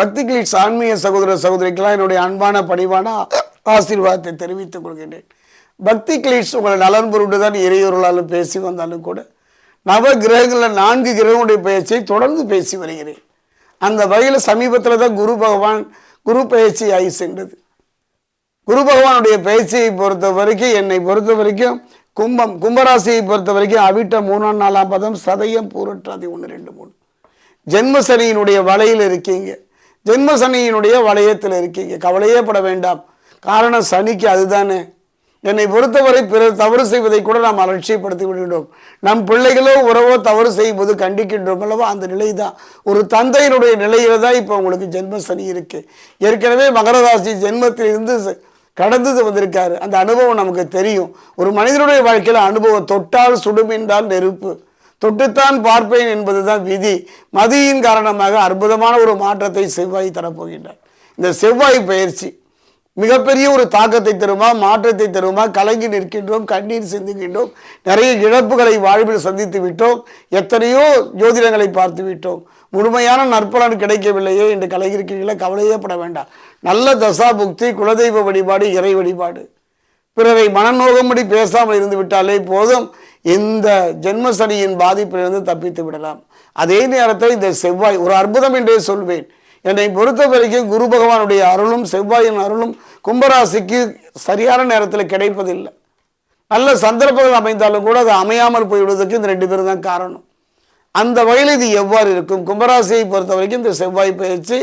பக்தி கிளீட்ஸ் ஆன்மீக சகோதர சகோதரிக்கெல்லாம் என்னுடைய அன்பான பணிவான ஆசீர்வாதத்தை தெரிவித்துக் கொள்கின்றேன். பக்தி கிளீட்ஸ் உங்களை நலன் பொருட்டு தான் இறையொருளாலும் பேசி வந்தாலும் கூட நவ கிரகங்களில் நான்கு கிரகங்களுடைய பயிற்சியை தொடர்ந்து பேசி வருகிறேன். அந்த வகையில் சமீபத்தில் தான் குரு பகவான் குரு பயிற்சி ஆகி சென்றது. குரு பகவானுடைய பயிற்சியை பொறுத்த வரைக்கும் என்னை பொறுத்த வரைக்கும் கும்பம் கும்பராசியை பொறுத்த வரைக்கும் அவிட்ட மூணாம் நாலாம் பதம் சதயம் பூரட்டாதி ஒன்று ரெண்டு மூணு. ஜென்மசனியினுடைய வலையில் இருக்கீங்க. ஜென்ம சனியினுடைய வளையத்தில் இருக்கீங்க. கவலையே பட வேண்டாம். காரணம் சனிக்கு அதுதானே. என்னை பொறுத்தவரை பிறர் தவறு செய்வதை கூட நாம் அலட்சியப்படுத்தி விடுகின்றோம். நம் பிள்ளைகளோ உறவோ தவறு செய்யும்போது கண்டிக்கின்றோம் அல்லவோ? அந்த நிலை தான் ஒரு தந்தையினுடைய நிலையில தான் இப்போ உங்களுக்கு ஜென்ம சனி இருக்கு. ஏற்கனவே மகரராசி ஜென்மத்திலிருந்து கடந்தது கடந்து வந்திருக்காரு. அந்த அனுபவம் நமக்கு தெரியும். ஒரு மனிதனுடைய வாழ்க்கையில் அனுபவம் தொட்டால் சுடும் என்றால் நெருப்பு. தொட்டுத்தான் பார்ப்பேன் என்பதுதான் விதி. மதியின் காரணமாக அற்புதமான ஒரு மாற்றத்தை செவ்வாய் தரப்போகின்றார். இந்த செவ்வாய் பயிற்சி மிகப்பெரிய ஒரு தாக்கத்தை தருமா மாற்றத்தை தருமா? கலங்கி நிற்கின்றோம் கண்ணீர் சிந்துகின்றோம் நிறைய இழப்புகளை வாழ்வில் சந்தித்து விட்டோம் எத்தனையோ ஜோதிடங்களை பார்த்து விட்டோம். முழுமையான நற்பலன் கிடைக்கவில்லையே என்று கலங்கிருக்கீங்களா கவலையே பட வேண்டாம். நல்ல தசா புக்தி குலதெய்வ வழிபாடு இறை வழிபாடு. பிறரை மனநோகம்படி பேசாமல் இருந்து விட்டாலே போதும். இந்த ஜென்மசனியின் பாதிப்பிலிருந்து தப்பித்து விடலாம். அதே நேரத்தில் இந்த செவ்வாய் ஒரு அற்புதம் என்றே சொல்வேன். என்னை பொறுத்த வரைக்கும் குரு பகவானுடைய அருளும் செவ்வாயின் அருளும் கும்பராசிக்கு சரியான நேரத்தில் கிடைப்பதில்லை. நல்ல சந்தர்ப்பங்கள் அமைந்தாலும் கூட அது அமையாமல் போய்விடுவதற்கு இந்த ரெண்டு பேரும் தான் காரணம். அந்த வகையில் இது எவ்வாறு இருக்கும்? கும்பராசியை பொறுத்த வரைக்கும் இந்த செவ்வாய் பயிற்சி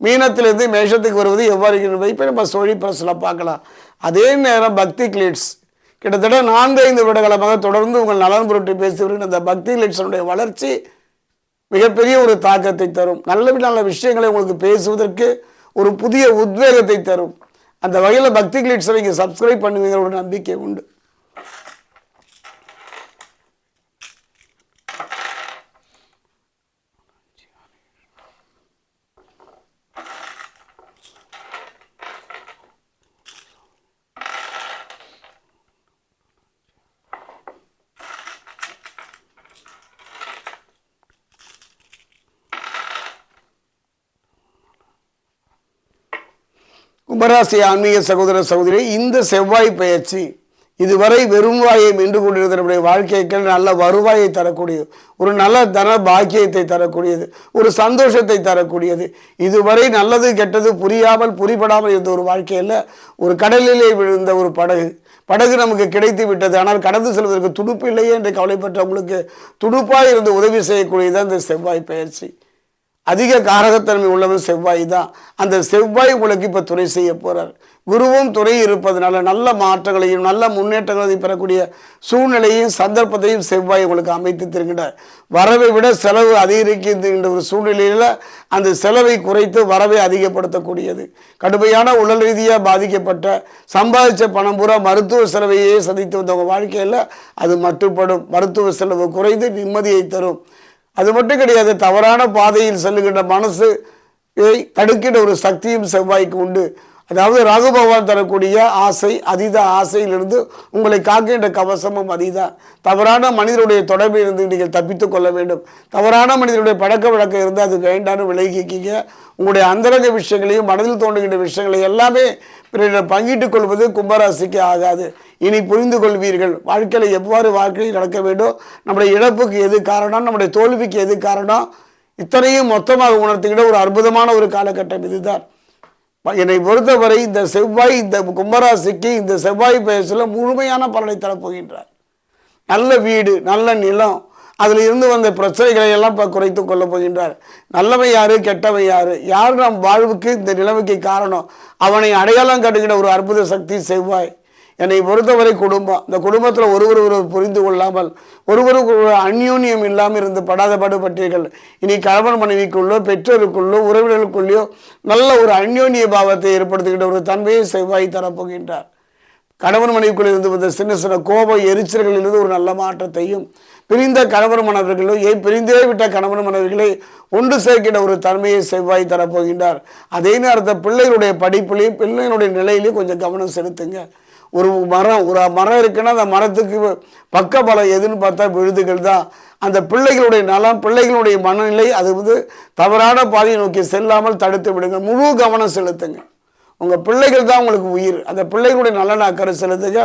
மீனத்திலிருந்து மேஷத்துக்கு வருவது எவ்வாறு இருக்கிறது இப்போ நம்ம சோழி பிரஸில் பார்க்கலாம். அதே நேரம் பக்தி கிளீட்ஸ் கிட்டத்தட்ட நான்கு ஐந்து விடகாலமாக தொடர்ந்து உங்கள் நலன் பொருட்டு பேசி அந்த இந்த பக்தி கிளீட்ஸனுடைய வளர்ச்சி மிகப்பெரிய ஒரு தாக்கத்தை தரும். நல்ல நல்ல விஷயங்களை உங்களுக்கு பேசுவதற்கு ஒரு புதிய உத்வேகத்தை தரும். அந்த வகையில் பக்தி கிளீட்ஸை நீங்கள் சப்ஸ்கிரைப் பண்ணுவீங்கிற ஒரு நம்பிக்கை உண்டு. கும்பராசி ஆன்மீக சகோதர சகோதரி இந்த செவ்வாய் பயிற்சி இதுவரை வெறும் வாயை மென்று கொண்டிருந்தனுடைய வாழ்க்கைக்கு நல்ல வருவாயை தரக்கூடியது. ஒரு நல்ல தன பாக்கியத்தை தரக்கூடியது. ஒரு சந்தோஷத்தை தரக்கூடியது. இதுவரை நல்லது கெட்டது புரியாமல் புரிபடாமல் இருந்த ஒரு வாழ்க்கையில் ஒரு கடலிலே விழுந்த ஒரு படகு. படகு நமக்கு கிடைத்து விட்டது. ஆனால் கடந்து செல்வதற்கு துடுப்பு இல்லையே என்று கவலைப்பட்டவங்களுக்கு துடுப்பாக இருந்து உதவி செய்யக்கூடியது இந்த செவ்வாய் பயிற்சி. அதிக காரகத்தன்மை உள்ளவன் செவ்வாய் தான். அந்த செவ்வாய் உங்களுக்கு இப்போ துணை செய்ய போகிறார் குருவும் துறை இருப்பதனால நல்ல மாற்றங்களையும் நல்ல முன்னேற்றங்களையும் பெறக்கூடிய சூழ்நிலையும் சந்தர்ப்பத்தையும் செவ்வாய் உங்களுக்கு அமைத்து தருகின்றார். வரவை விட செலவு அதிகரிக்கின்ற ஒரு சூழ்நிலையில் அந்த செலவை குறைத்து வரவை அதிகப்படுத்தக்கூடியது. கடுமையான உடல் ரீதியாக பாதிக்கப்பட்ட சம்பாதிச்ச பணம் பூரா மருத்துவ செலவையே சந்தித்து வந்தவங்க வாழ்க்கையில் அது மட்டுப்படும். மருத்துவ செலவு குறைந்து நிம்மதியை தரும். அது மட்டும் கிடையாது தவறான பாதையில் செல்லுகின்ற மனசு இதை தடுக்கின்ற ஒரு சக்தியும் செவ்வாய்க்கு உண்டு. அதாவது ராகு பகவான் தரக்கூடிய ஆசை அதீத ஆசையிலிருந்து உங்களை காக்கின்ற கவசமும் அதீதான் தவறான மனிதருடைய தொடர்பில் இருந்து நீங்கள் தப்பித்து கொள்ள வேண்டும். தவறான மனிதருடைய பழக்க வழக்கம் இருந்து அது வேண்டான்னு விலகிக்கிங்க. உங்களுடைய அந்தரங்க விஷயங்களையும் மனதில் தோன்றுகின்ற விஷயங்களை எல்லாமே பிறரிடம் பங்கிட்டுக் கொள்வது கும்பராசிக்கு ஆகாது. இனி புரிந்து கொள்வீர்கள். வாழ்க்கையில் எவ்வாறு வாழ்க்கையில் நடக்க வேண்டும்? நம்முடைய இழப்புக்கு எது காரணம்? நம்முடைய தோல்விக்கு எது காரணம்? இத்தனையும் மொத்தமாக உணர்த்துகிற ஒரு அற்புதமான ஒரு காலகட்டம் இதுதான். என்னை பொறுத்தவரை இந்த செவ்வாய் இந்த கும்பராசிக்கு இந்த செவ்வாய் பயசில் முழுமையான பலனை தரப்போகின்றார் நல்ல வீடு நல்ல நிலம் அதில் இருந்து வந்த பிரச்சனைகளை எல்லாம் இப்போ குறைத்து கொள்ளப் போகின்றார். நல்லவை யாரு கெட்டவை யாரு? யார் நம் வாழ்வுக்கு இந்த நிலைமைக்கு காரணம்? அவனை அடையாளம் கட்டுகிற ஒரு அற்புத சக்தி செவ்வாய். என்னை பொறுத்தவரை குடும்பம். இந்த குடும்பத்தில் ஒருவர் ஒருவர் புரிந்து கொள்ளாமல் ஒருவருக்கு ஒரு அந்யூன்யம் இல்லாமல் இருந்து படாத பாடுபட்டீர்கள். இனி கணவன் மனைவிக்குள்ளோ பெற்றோருக்குள்ளோ உறவினர்களுக்குள்ளேயோ நல்ல ஒரு அந்யோன்ய பாவத்தை ஏற்படுத்துகின்ற ஒரு தன்மையை செவ்வாய் தரப்போகின்றார். கணவன் மனைவிக்குள்ளே இருந்து வந்த சின்ன சின்ன கோப எரிச்சல்களிலிருந்து ஒரு நல்ல மாற்றத்தையும் பிரிந்த கணவர் மனைவர்களும் ஏன் பிரிந்தே விட்ட கணவன் மனைவிகளை ஒன்று சேர்க்கிற ஒரு தன்மையை செவ்வாய் தரப்போகின்றார். அதே நேரத்தில் பிள்ளைகளுடைய படிப்புலையும் பிள்ளைகளுடைய நிலையிலையும் கொஞ்சம் கவனம் செலுத்துங்க. ஒரு மரம் ஒரு மரம் இருக்குன்னா அந்த மரத்துக்கு பக்க பலம் எதுன்னு பார்த்தா விழுதுகள் தான். அந்த பிள்ளைகளுடைய நலம் பிள்ளைகளுடைய மனநிலை அது வந்து தவறான பாதையை நோக்கி செல்லாமல் தடுத்து விடுங்க. முழு கவனம் செலுத்துங்க. உங்கள் பிள்ளைகள் தான் உங்களுக்கு உயிர். அந்த பிள்ளைகளுடைய நலன அக்கறை செலுத்துங்க.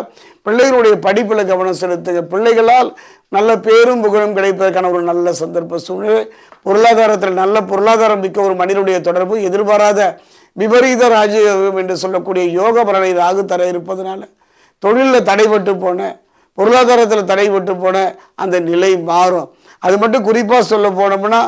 பிள்ளைகளுடைய படிப்பில் கவனம் செலுத்துங்க. பிள்ளைகளால் நல்ல பேரும் புகழும் கிடைப்பதற்கான ஒரு நல்ல சந்தர்ப்ப சூழ்நிலை. பொருளாதாரத்தில் நல்ல பொருளாதாரம் மிக்க ஒரு மனிதனுடைய தொடர்பு எதிர்பாராத விபரீத ராஜயோகம் என்று சொல்லக்கூடிய யோக பலனை ராகு தர இருப்பதனால தொழிலில் தடைபட்டு போன பொருளாதாரத்தில் தடைபட்டு போன அந்த நிலை மாறும். அது மட்டும் குறிப்பாக சொல்ல போனோம்னா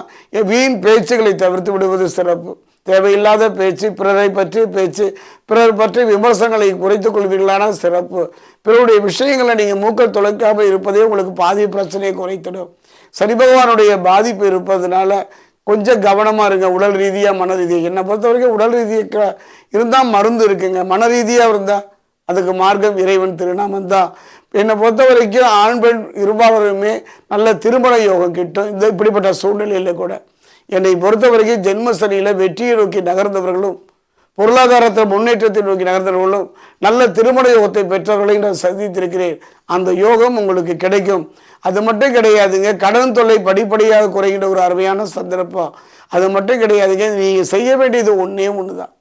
வீண் பேச்சுகளை தவிர்த்து விடுவது சிறப்பு. தேவையில்லாத பேச்சு பிறரை பற்றி பேச்சு பிறர் பற்றி விமர்சனங்களை குறைத்துக் கொள்வீர்களான? சிறப்பு. பிறருடைய விஷயங்களை நீங்கள் மூக்கள் தொலைக்காமல் இருப்பதே உங்களுக்கு பாதி பிரச்சனையை குறைத்திடும். சனி பகவானுடைய பாதிப்பு இருப்பதுனால கொஞ்சம் கவனமாக இருங்க. உடல் ரீதியாக மன ரீதியாக என்னை பொறுத்த வரைக்கும் உடல் ரீதியாக இருந்தால் மருந்து இருக்குங்க. மன ரீதியாக இருந்தால் அதுக்கு மார்க்கம் இறைவன் திருநாமம் தான். என்னை பொறுத்த வரைக்கும் ஆண் பெண் இருபாலருமே நல்ல திருமண யோகம் கிட்டும். இந்த இப்படிப்பட்ட சூழ்நிலையில் கூட. என்னை பொறுத்தவரைக்கும் ஜென்மசனியில் வெற்றியை நோக்கி நகர்ந்தவர்களும் பொருளாதாரத்தை முன்னேற்றத்தை நோக்கி நகர்ந்தவர்களும் நல்ல திருமண யோகத்தை பெற்றவர்களையும் நான் சந்தித்திருக்கிறேன். அந்த யோகம் உங்களுக்கு கிடைக்கும். அது மட்டும் கிடையாதுங்க கடன் தொல்லை படிப்படியாக குறைகின்ற ஒரு அருமையான சந்தர்ப்பம். அது மட்டும் கிடையாதுங்க நீங்கள் செய்ய வேண்டியது ஒன்றே ஒன்று தான்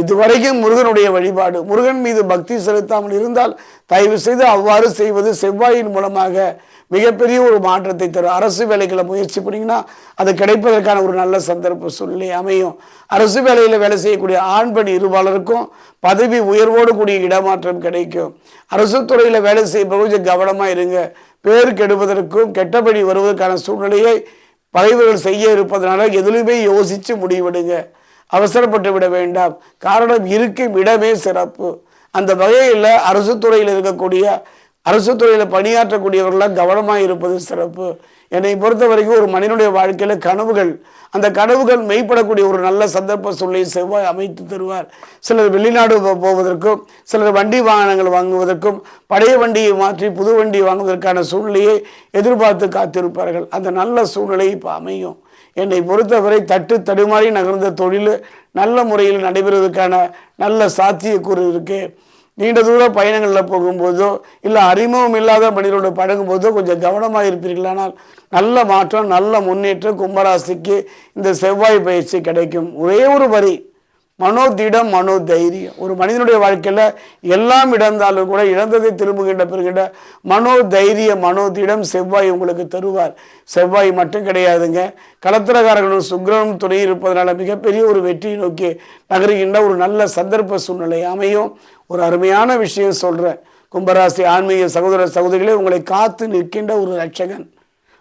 இதுவரைக்கும் முருகனுடைய வழிபாடு. முருகன் மீது பக்தி செலுத்தாமல் இருந்தால் தயவு செய்து அவ்வாறு செய்வது செவ்வாயின் மூலமாக மிகப்பெரிய ஒரு மாற்றத்தை தரும். அரசு வேலைகளை முயற்சி பண்ணிங்கன்னா அது கிடைப்பதற்கான ஒரு நல்ல சந்தர்ப்ப சூழ்நிலை அமையும். அரசு வேலையில் வேலை செய்யக்கூடிய ஆண் பெண் இருபாலருக்கும் பதவி உயர்வோடு கூடிய இடமாற்றம் கிடைக்கும். அரசு துறையில் வேலை செய்ய கொஞ்சம் கவனமாக இருங்க. பேர் கெடுவதற்கும் கெட்டபடி வருவதற்கான சூழ்நிலையை பதவிகள் செய்ய இருப்பதனால எதிலுமே யோசித்து முடிவெடுங்க. அவசரப்பட்டு விட வேண்டாம். காரணம் இருக்கும் இடமே சிறப்பு. அந்த வகையில் அரசு துறையில் இருக்கக்கூடிய அரசு துறையில் பணியாற்றக்கூடியவர்களாக கவனமாக இருப்பது சிறப்பு. என்னை பொறுத்த வரைக்கும் ஒரு மனிதனுடைய வாழ்க்கையில் கனவுகள் அந்த கனவுகள் மெய்ப்படக்கூடிய ஒரு நல்ல சந்தர்ப்ப சூழ்நிலை செவ்வாய் அமைத்து தருவார். சிலர் வெளிநாடு போவதற்கும் சிலர் வண்டி வாகனங்கள் வாங்குவதற்கும் பழைய வண்டியை மாற்றி புது வண்டி வாங்குவதற்கான சூழ்நிலையை எதிர்பார்த்து காத்திருப்பார்கள். அந்த நல்ல சூழ்நிலை இப்போ அமையும். என்னை பொறுத்தவரை தட்டு தடுமாறி நகர்ந்த தொழில் நல்ல முறையில் நடைபெறுவதற்கான நல்ல சாத்தியக்கூறு இருக்குது நீண்ட தூர பயணங்களில் போகும்போதோ இல்லை அறிமுகம் இல்லாத மனிதரோட பழகும்போதோ கொஞ்சம் கவனமாக இருப்பீர்களானால் நல்ல மாற்றம் நல்ல முன்னேற்றம் கும்பராசிக்கு இந்த செவ்வாய் பயிற்சி கிடைக்கும். ஒரே ஒரு வரி மனோதிடம் மனோ தைரியம் ஒரு மனிதனுடைய வாழ்க்கையில் எல்லாம் இழந்தாலும் கூட இழந்ததை திரும்புகின்ற பெறுகின்ற மனோ தைரியம் மனோதிடம் செவ்வாய் உங்களுக்கு தருவார். செவ்வாய் மட்டும் கிடையாதுங்க. கலத்திரகாரர்களும் சுக்கிரனும் துணை இருப்பதனால மிகப்பெரிய ஒரு வெற்றியை நோக்கி நகருகின்ற ஒரு நல்ல சந்தர்ப்ப சூழ்நிலை அமையும். ஒரு அருமையான விஷயம் சொல்கிறேன் கும்பராசி ஆன்மீக சகோதர சகோதரிகளே உங்களை காத்து நிற்கின்ற ஒரு ரட்சகன்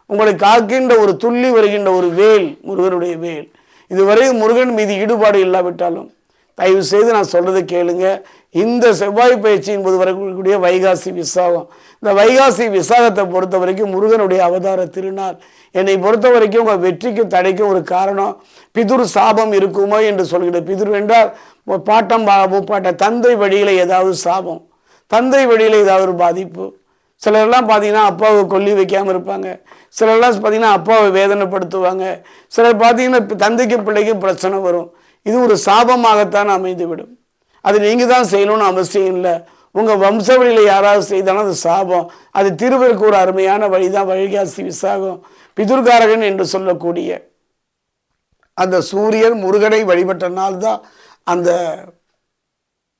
உங்களை காக்கின்ற ஒரு துள்ளி வருகின்ற ஒரு வேல் முருகனுடைய வேல். இதுவரை முருகன் மீது ஈடுபாடு இல்லாவிட்டாலும் தயவு செய்து நான் சொல்றதை கேளுங்க. இந்த செவ்வாய் பயிற்சியின் போது வரக்கூடிய வைகாசி விசாகம். இந்த வைகாசி விசாகத்தை பொறுத்த வரைக்கும் முருகனுடைய அவதார திருநாள். என்னை பொறுத்த வரைக்கும் உங்கள் வெற்றிக்கு தடைக்கும் ஒரு காரணம் பிதுர் சாபம் இருக்குமோ என்று சொல்கிறேன் பிதுர் என்றால் பாட்டம் பா- தந்தை வழியில் ஏதாவது சாபம் தந்தை வழியில் ஏதாவது ஒரு பாதிப்பு. சிலர்லாம் பார்த்தீங்கன்னா அப்பாவை கொல்லி வைக்காமல் இருப்பாங்க. சிலர்லாம் பார்த்தீங்கன்னா அப்பாவை வேதனைப்படுத்துவாங்க. சிலர் பார்த்தீங்கன்னா தந்தைக்கு பிள்ளைக்கு பிள்ளைக்கும் பிரச்சனை வரும். இது ஒரு சாபமாகத்தான் அமைந்துவிடும். அது நீங்கள் தான் செய்யணும்னு அவசியம் இல்லை. உங்கள் வம்சவழியில் யாராவது செய்தாலும் அது சாபம். அது திருவருக்கு ஒரு அருமையான வழி தான் வழிகாசி விசாகம். பிதுர்காரகன் என்று சொல்லக்கூடிய அந்த சூரியன் முருகனை வழிபட்ட நாள் தான் அந்த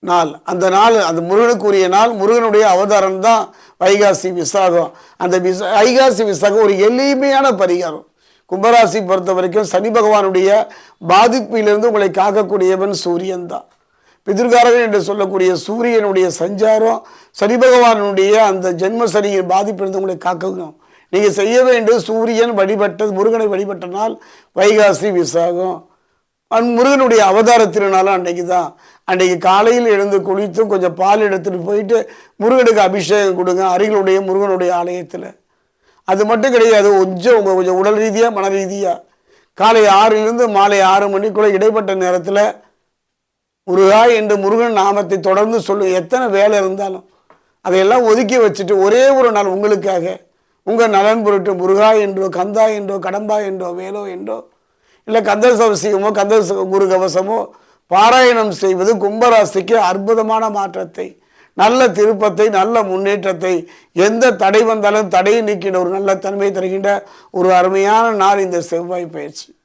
நாள். அந்த நாள் அந்த முருகனுக்குரிய நாள் முருகனுடைய அவதாரம் தான் வைகாசி விசாகம். அந்த விச வைகாசி விசாகம் ஒரு எளிமையான பரிகாரம். கும்பராசி பொறுத்த வரைக்கும் சனி பகவானுடைய பாதிப்பிலிருந்து உங்களை காக்கக்கூடியவன் சூரியன் தான். பிதிர்காரகன் என்று சொல்லக்கூடிய சூரியனுடைய சஞ்சாரம் சனி பகவானுடைய அந்த ஜென்ம சனியின் பாதிப்பிலிருந்து உங்களை காக்கணும் நீங்கள் செய்ய வேண்டும் சூரியன் வழிபட்டது முருகனை வழிபட்ட நாள் வைகாசி விசாகம். அந் முருகனுடைய அவதார திருநாளும் அன்னைக்கு தான் அன்றைக்கு காலையில் எழுந்து குளித்து கொஞ்சம் பால் எடுத்துகிட்டு போயிட்டு முருகனுக்கு அபிஷேகம் கொடுங்க அருகிலுடைய முருகனுடைய ஆலயத்தில். அது மட்டும் கிடையாது கொஞ்சம் உங்கள் கொஞ்சம் உடல் ரீதியாக மன ரீதியாக காலை ஆறிலிருந்து மாலை ஆறு மணிக்குள்ளே இடைப்பட்ட நேரத்தில் முருகா என்று முருகன் நாமத்தை தொடர்ந்து சொல்லு எத்தனை வேலை இருந்தாலும். அதையெல்லாம் ஒதுக்கி வச்சுட்டு ஒரே ஒரு நாள் உங்களுக்காக உங்கள் நலன் பொருட்டு முருகா என்றோ கந்தா என்றோ கடம்பா என்றோ வேலோ என்றோ இல்லை கந்த சவசியமோ கந்த குரு கவசமோ பாராயணம் செய்வது கும்பராசிக்கு அற்புதமான மாற்றத்தை நல்ல திருப்பத்தை நல்ல முன்னேற்றத்தை எந்த தடை வந்தாலும் தடையை நீக்கின்ற ஒரு நல்ல தன்மையை தருகின்ற ஒரு அருமையான நாள் இந்த செவ்வாய் பயிற்சி.